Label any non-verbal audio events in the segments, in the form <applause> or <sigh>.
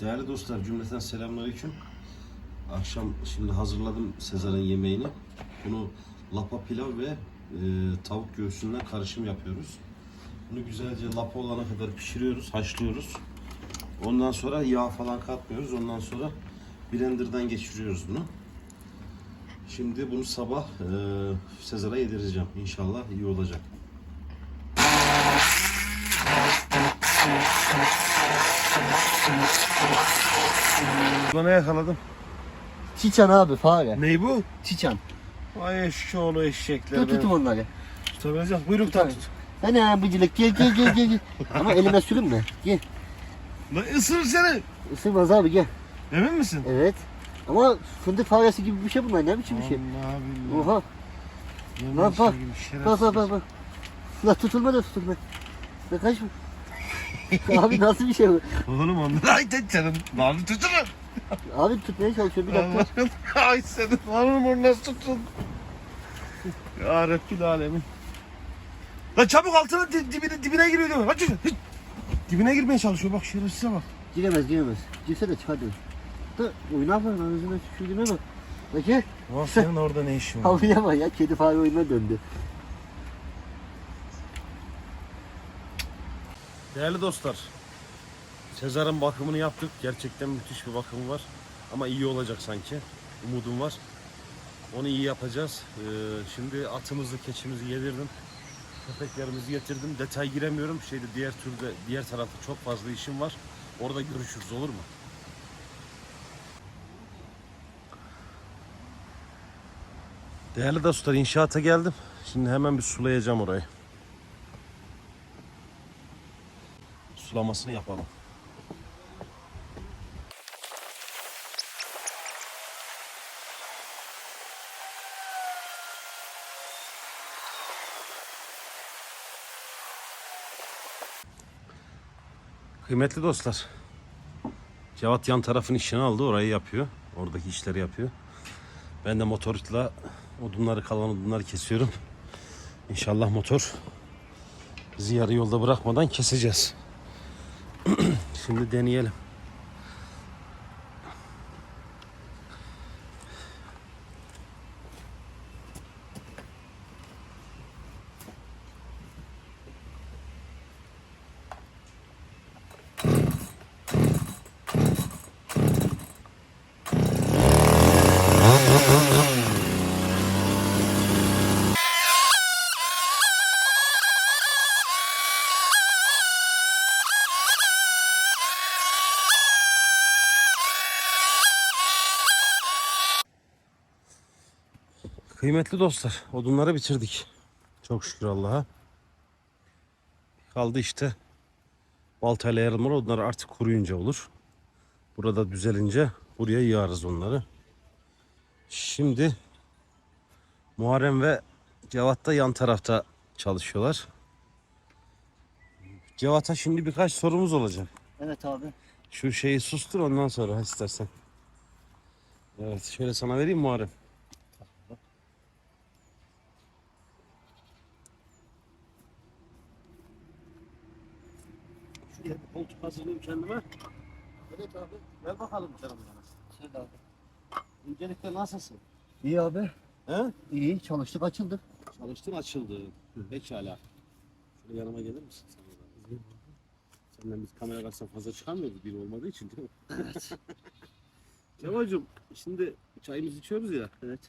Değerli dostlar cümleten selamünaleyküm. Akşam şimdi hazırladım Sezar'ın yemeğini. Bunu lapa pilav ve e, tavuk göğsünden karışım yapıyoruz. Bunu güzelce lapa olana kadar pişiriyoruz, haşlıyoruz. Ondan sonra yağ falan katmıyoruz. Ondan sonra blenderdan geçiriyoruz bunu. Şimdi bunu sabah e, Sezar'a yedireceğim. İnşallah iyi olacak. Burada ne yakaladım? Çiçan abi fare. Ney bu? Çiçan. Ay eşşoğlu eşekler. Tut tutun onları. Tutabilecek. Buyruktan tut. Ana bıcılık gel gel gel gel. Ama elime sürünme. Gel. Lan ısırır seni. Isırmaz abi gel. Emin misin? Evet. Ama fındık faresi gibi bir şey bunlar. Ne biçim bir şey? Allah billah. Oha. Yemin Bak bak. Bak bak bak bak. La tutulma da tutulma. La kaçma. <laughs> abi nasıl bir şey bu? Oğlum onlar ay tek senin. Lan tutunun. Abi tutmaya çalışıyor bir dakika. Allah'ım. Ay senin. Lan onu nasıl tutun? Ya Rabbil alemin. Lan çabuk altına di- dibine, dibine giriyor diyor. Hadi hiç. Dibine girmeye çalışıyor bak şerefsize bak. Giremez giremez. Girse de çıkar diyor. Da oyuna bak ağzına tükürdüğüne bak. Bak gel. Ulan senin orada ne işin var? Havluya bak ya. Kedi fare oyununa döndü. Değerli dostlar, Sezar'ın bakımını yaptık. Gerçekten müthiş bir bakımı var. Ama iyi olacak sanki. Umudum var. Onu iyi yapacağız. Ee, şimdi atımızı, keçimizi yedirdim. Köpeklerimizi getirdim. Detay giremiyorum. Şeyde diğer türde, diğer tarafta çok fazla işim var. Orada görüşürüz olur mu? Değerli dostlar inşaata geldim. Şimdi hemen bir sulayacağım orayı. Sulamasını yapalım. Kıymetli dostlar. Cevat yan tarafın işini aldı. Orayı yapıyor. Oradaki işleri yapıyor. Ben de motorla odunları kalan odunları kesiyorum. İnşallah motor bizi yarı yolda bırakmadan keseceğiz. Şimdi deneyelim. Kıymetli dostlar, odunları bitirdik. Çok şükür Allah'a. Kaldı işte baltayla yarılmalar. Onlar artık kuruyunca olur. Burada düzelince buraya yığarız onları. Şimdi Muharrem ve Cevat da yan tarafta çalışıyorlar. Cevat'a şimdi birkaç sorumuz olacak. Evet abi. Şu şeyi sustur ondan sonra istersen. Evet şöyle sana vereyim Muharrem. Bir koltuk hazırlayayım kendime. Evet abi. Ver bakalım canım bana. Söyle abi. Öncelikle nasılsın? İyi abi. He? İyi çalıştık açıldık. Çalıştın açıldı. Pekala. Şöyle yanıma gelir misin sen? Senden biz kamera karşısında fazla çıkamıyoruz biri olmadığı için değil mi? Evet. <laughs> Cevacım şimdi çayımızı içiyoruz ya. evet.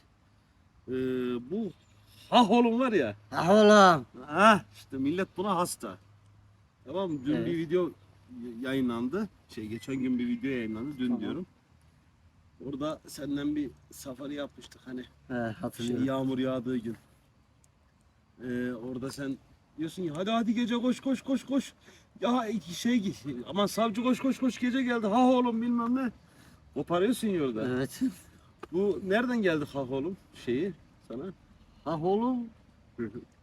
Ee, bu hah oğlum var ya. Ah oğlum. Ha işte millet buna hasta. Tamam mı? Dün Evet. bir video yayınlandı. Şey geçen gün bir video yayınlandı. Dün Tamam. diyorum. Orada senden bir safari yapmıştık hani. He Şey, hatırlıyorum. yağmur yağdığı gün. Ee, orada sen diyorsun ya hadi hadi gece koş koş koş koş. Ya şey aman savcı koş koş koş gece geldi. Ha oğlum bilmem ne. Koparıyorsun ya orada. Evet. Bu nereden geldi ha oğlum şeyi sana? Ah oğlum. <laughs>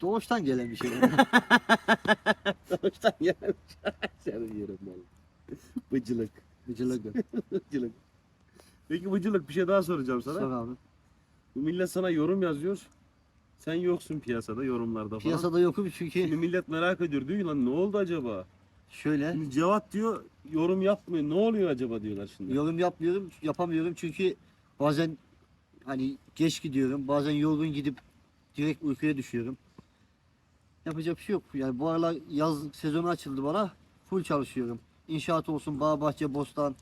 Doğuştan gelen bir şey. <laughs> Savaştan gelmiş. <laughs> Seni yerim oğlum. Bıcılık. Gıcılık. <laughs> Bıcılık. Peki bıcılık bir şey daha soracağım sana. Sor abi. Bu millet sana yorum yazıyor. Sen yoksun piyasada yorumlarda falan. Piyasada yokum çünkü Şimdi millet merak ediyor. Diyor lan ne oldu acaba? Şöyle Şimdi Cevat diyor yorum yapmıyor. Ne oluyor acaba diyorlar şimdi. yorum yapmıyorum, yapamıyorum çünkü bazen hani geç gidiyorum, bazen yorgun gidip direkt uykuya düşüyorum. Yapacak bir şey yok. Yani bu aralar yaz sezonu açıldı bana. Full çalışıyorum. İnşaat olsun, bağ bahçe, bostan.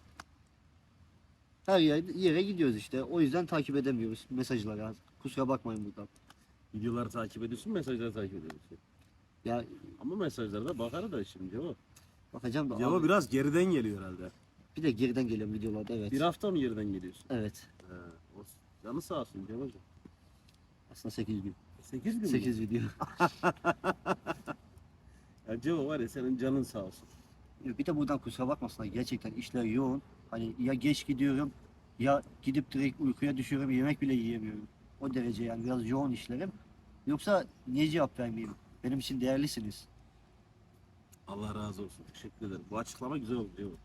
Her yer, yere gidiyoruz işte. O yüzden takip edemiyoruz mesajları. Kusura bakmayın buradan. Videoları takip ediyorsun, mesajları takip ediyorsun. Ya Ama mesajlara bakar da şimdi Cevat. bakacağım da Cevat abi, biraz geriden geliyor herhalde. bir de geriden geliyorum videolarda evet. Bir hafta mı geriden geliyorsun? Evet. He, o canı sağ olsun Cevat'cığım. Aslında 8 gün. 8 gün mü? 8 video. <laughs> Ya Cevat var ya senin canın sağ olsun. Bir de buradan kusura bakmasınlar. Gerçekten işler yoğun. Hani ya geç gidiyorum ya gidip direkt uykuya düşüyorum. Yemek bile yiyemiyorum. O derece yani biraz yoğun işlerim. Yoksa niye cevap vermeyeyim? Benim için değerlisiniz. Allah razı olsun. Teşekkür ederim. Bu açıklama güzel oldu.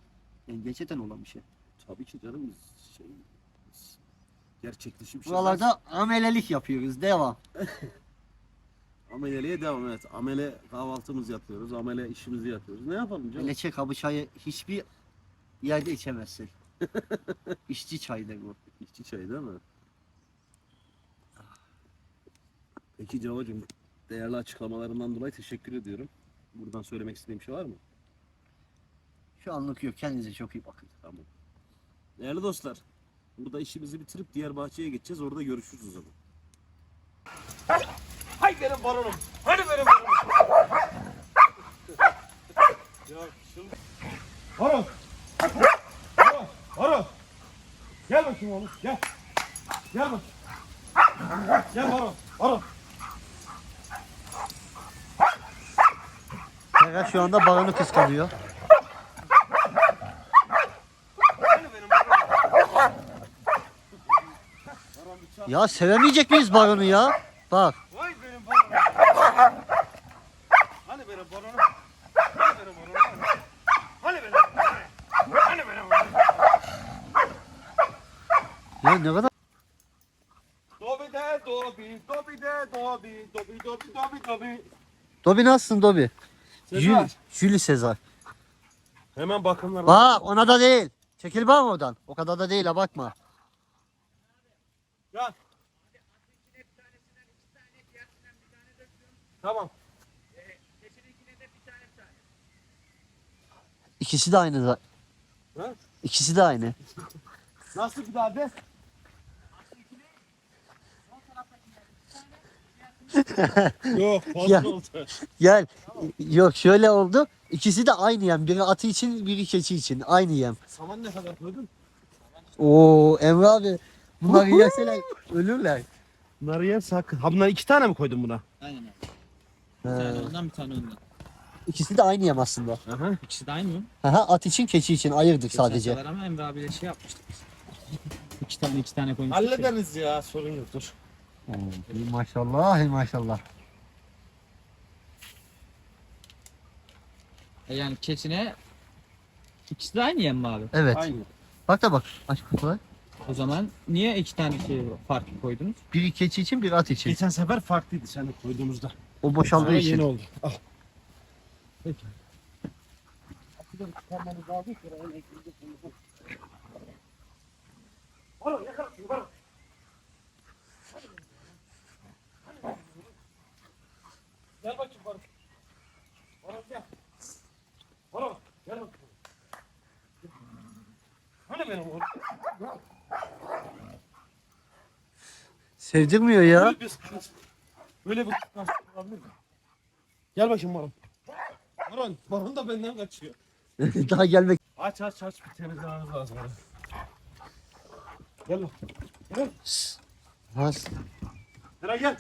Yani gerçekten olan bir şey. Tabii ki canım şey gerçekleşi bir şey. Buralarda amelelik yapıyoruz. Devam. <laughs> Ameleliğe devam evet. Amele kahvaltımızı yapıyoruz. Amele işimizi yapıyoruz. Ne yapalım canım? Leçe kabı çayı hiçbir yerde içemezsin. <laughs> İşçi çayıdır bu. İçki çayı değil mi? Peki Cavacığım, değerli açıklamalarından dolayı teşekkür ediyorum. Buradan söylemek istediğim bir şey var mı? Şu anlık yok. Kendinize çok iyi bakın. Tamam. Değerli dostlar, burada işimizi bitirip diğer bahçeye geçeceğiz. Orada görüşürüz o zaman. Hay benim balonum. Hani benim balonum. ya şimdi... Baron. Baron. Baron. Gel bakayım oğlum. Gel. Gel bak. Gel Baron. Baron. Ferhat şu anda balonu kıskanıyor. Hani benim balonum. Ya sevemeyecek miyiz balonu ya? Bak. Vay benim balonum. Hani benim balonum. Hani benim balonum. Hani benim balonum. Hani benim balonum. Ya ne kadar Dobi de dobi, dobi de dobi, dobi dobi dobi dobi. Dobi nasılsın Dobi? Sezar. Jül, Sezar. Hemen bakımlar. Bak ona da değil. Çekil bak oradan. O kadar da değil ha bakma. Gel. Tamam. İkisi de aynı da. Ha? İkisi de aynı. Nasıl bir daha de? Yok <laughs> Ya. fazla oldu. Gel. Yok şöyle oldu. İkisi de aynı yem. Biri atı için, biri keçi için. Aynı yem. Saman ne kadar koydun? Oo Emre abi. Bunları yeseler ölürler. Bunları yer sakın. Ha bunlar iki tane mi koydun buna? Aynen abi. He. Bir tane ondan bir tane ondan. İkisi de aynı yem aslında. Aha. İkisi de aynı mı? Aha, at için keçi için ayırdık Geçen sadece. sefer ama Emre abiyle şey yapmıştık biz. iki tane iki tane koymuştuk. ya. Hallederiz ya sorun yok dur. İyi maşallah, iyi maşallah. E yani keçine ikisi de aynı yem mi abi? Evet. Aynı. Bak da bak. Aç kutuları. O zaman niye iki tane şey farklı koydunuz? Biri keçi için, biri at için. Geçen sefer farklıydı sen de koyduğumuzda. O boşaldığı için. yeni oldu. Al. Peki. Gel bakayım bana. Bana gel. Bana gel bakayım. Hani benim oğlum? Sevdirmiyor ya. Böyle bir sıkıntı. Böyle bir sıkıntı olabilir mi? Gel bakayım Baron. Baron, Baron da benden kaçıyor. <laughs> Daha gelmek. Aç aç aç bir temizlememiz lazım. Baron. Gel bak. Gel. Has. Hera gel.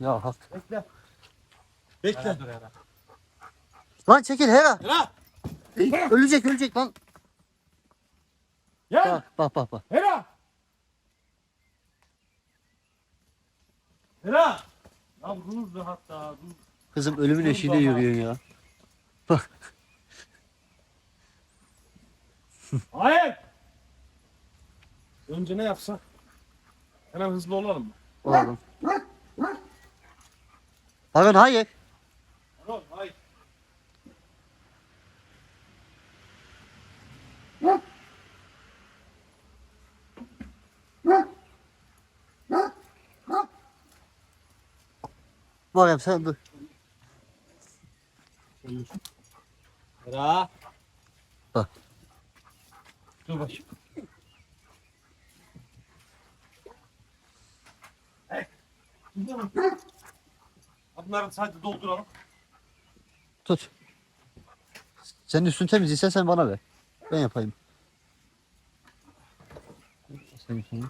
Ya hak. Bekle. Bekle. Lan çekil Hera. Hera. Ölecek ölecek lan. Gel. Bak bak bak. bak. Hera. Hera. Ya dur da hatta dur. Kızım ölümün eşiğinde yürüyorsun ya. <laughs> Hayır. Önce ne yapsak? Hemen hızlı olalım mı? Oğlum. Bakın hayır. Muharrem sen dur. Ra. Bak. Dur bakayım. Hey. Bunları sadece dolduralım. Tut. Senin üstün temiz ise sen bana ver. Ben yapayım. Senin üstünü.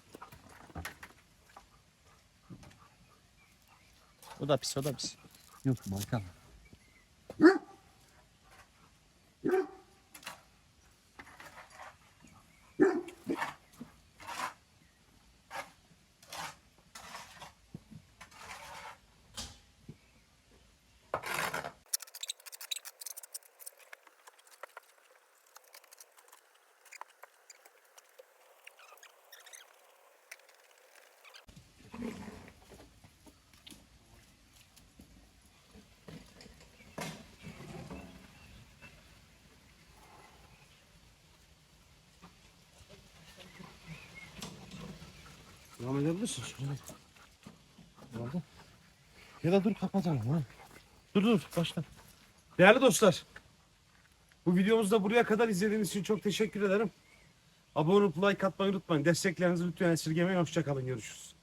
O da pis o da pis. Yok marka. Devam edebilirsin. Şöyle. Oldu. Ya da dur kapatalım ha. Dur dur başla. Değerli dostlar. Bu videomuzu da buraya kadar izlediğiniz için çok teşekkür ederim. Abone olup like atmayı unutmayın. Desteklerinizi lütfen esirgemeyin. Hoşçakalın. Görüşürüz.